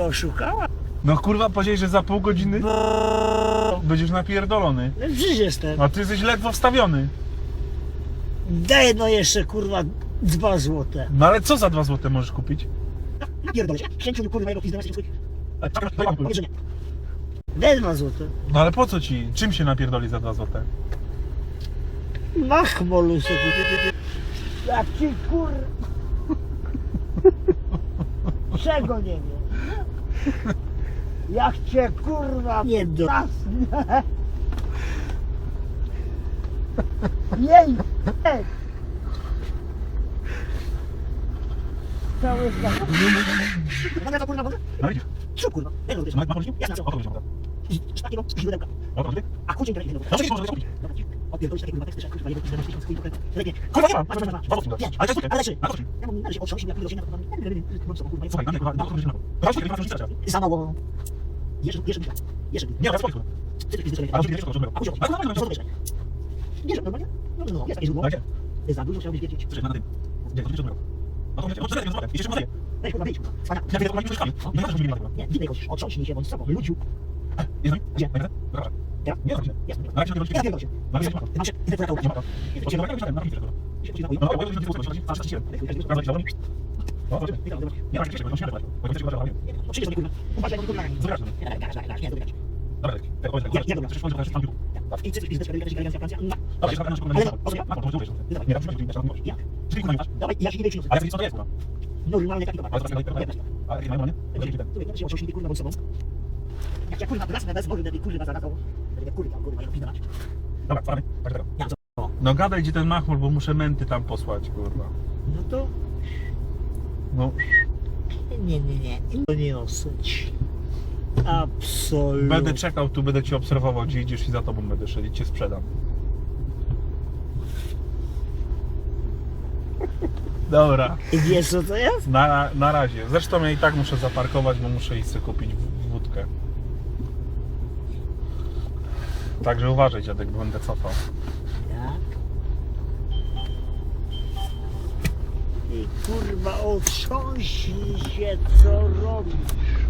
Oszukała? No kurwa, powiedziałeś, że za pół godziny będziesz napierdolony. No przecież jestem. A ty jesteś ledwo wstawiony. Daj no jeszcze kurwa dwa złote. No ale co za dwa złote możesz kupić? Napierdolę się. Księciu kurwa jego pizdę Powiedz, że nie. Daj dwa złote. No ale po co ci? Czym się napierdoli za dwa złote? Mach molusek. Jak ci kur... Czego nie wiem? Jak cię kurwa nie do... Jej! Jej! Cały stan. Mogę to kurwa mogę? No widzisz. Co kurwa? No jak ma chodzić? Jasne, co? O to chodzi. Sztakiego źródełka. O to chodzi? A kurczę, nie No czekaj, może kupić. Opierdolisz takie kurwa teksty, że kurwa jego pizdę na tysiąc chuj, lepiej. Kurwa nie mam! Masz, masz, masz. Ale to jest Ale to jest Ja mam należy otrząść, jak pójdę do siebie, to mam co, kurwa, Słuchaj, na mnie kurwa, na kurwa, na kurwa. Chodź, nie ma Za mało. Jeszcze, jeszcze bitwa. Jeszcze bitwa. Nie, ale spokój. Ty ty Ale to wiesz, to A później, Ale a no, później, Bierze, normalnie? No, no, jest takie źródło. Tak, nie. Za dużo chciałbyś wiedzieć. Słuchaj, na tym. Nie, to nie jest No to będzie, o, czekaj, złote. Jeszcze może. Weź kurwa, wyjdź. Cwania. Ja to nie przeszkamy. Nie ma, że nie. Nie, widzę jakoś, otrząśnij się, bądź sobą. Ludziu. Jest mi? Gdzie? Dobra. Ja? Nie, dobrze. Jest. Na razie nie Ja pierdolę się. Na razie nie ma. Ty masz się, ty twoja Nie ma. kołka. O, czekaj, na razie na razie. Się poczyna, oj. No, ale nie wiem, co to jest. Aż 47. Prawda, jakiś zawodnik? No, zobaczymy. Witam, zobacz. Nie ma czegoś, bo musimy dać. Bo to jest chyba, że Nie, no, przyjdziesz do mnie, kurwa. Uważaj, bo kurwa, nie. Zobaczysz. Nie, daj, daj, daj, daj, nie, dobra. Dobra, tak, powiedz tak. Ja- ja dobra. Przecież powiedz, że tam biegu. I cyfry, pizdę, czekaj, jakaś galeria Francja. No. Dobra, jeszcze na przykład Ale na no, o, ja- No, to może uwierz. Nie, tam musimy być, Jak? Czyli kurwa nie masz. Dawaj, ja się Ale wiesz co to jest, kurwa? Normalny taki towar. Ale to jest Nie, weź. Ale nie mają, nie? Ja się kurwa, bądź sobą. Jak ja kurwa na bez wody, kurwa zaraz, to będę kurwa, kurwa, ja pizdę mać. Dobra, spadamy. Tak, co? No gadaj gdzie ten machmur, bo muszę menty tam posłać, kurwa. No to No, nie, nie, nie, to nie osycz. Absolutnie. będę czekał tu, będę cię obserwował, gdzie idziesz i za tobą będę szedł i cię sprzedam. Dobra, I wiesz co to jest? na, na razie. Zresztą ja i tak muszę zaparkować, bo muszę iść sobie kupić wódkę. Także uważaj dziadek, bo będę cofał. Jak? I kurwa otrząśnij się, co robisz.